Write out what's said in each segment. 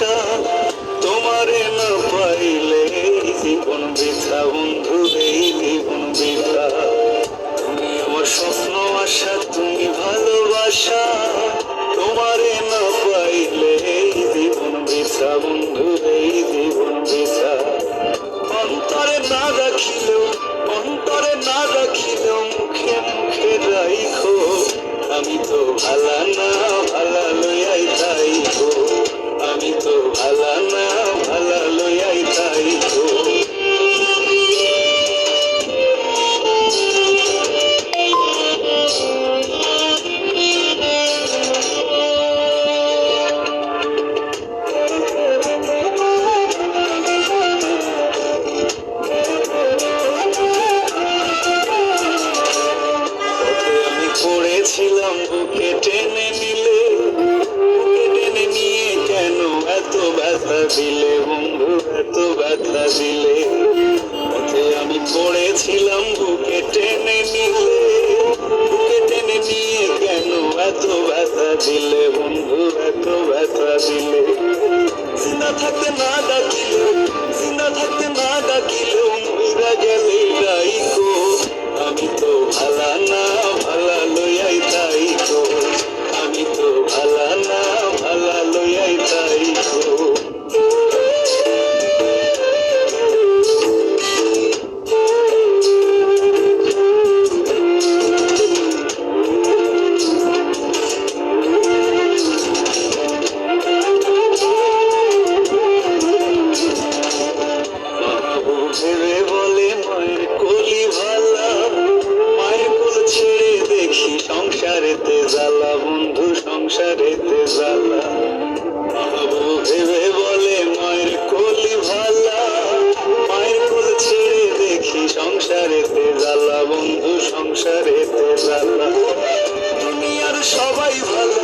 আশা তোমারে না পাইলে জীবন বৃথা, বন্ধু এই জীবন বৃথা। তুমি আমার স্বপ্ন, আশা, তুমি ভালোবাসা। তোমারে না পাইলে জীবন বৃথা, বন্ধু এই জীবন বৃথা। অন্তরে না রাখিলেও, অন্তরে না রাখিলেও মুখে মুখে রাইখো। আমি তো ভালা না দিলে বন্ধু এত ব্যথা দিলে। জিন্দা থাকতে না ডাকিলেও জিন্দা থাকতে না ডাকিলেও ছেড়ে দেখি সংসারেতে বন্ধু দুনিয়ার সবাই ভালো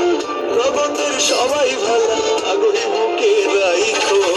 জগতের সবাই ভালো আগ্রহী মুখে রাইখো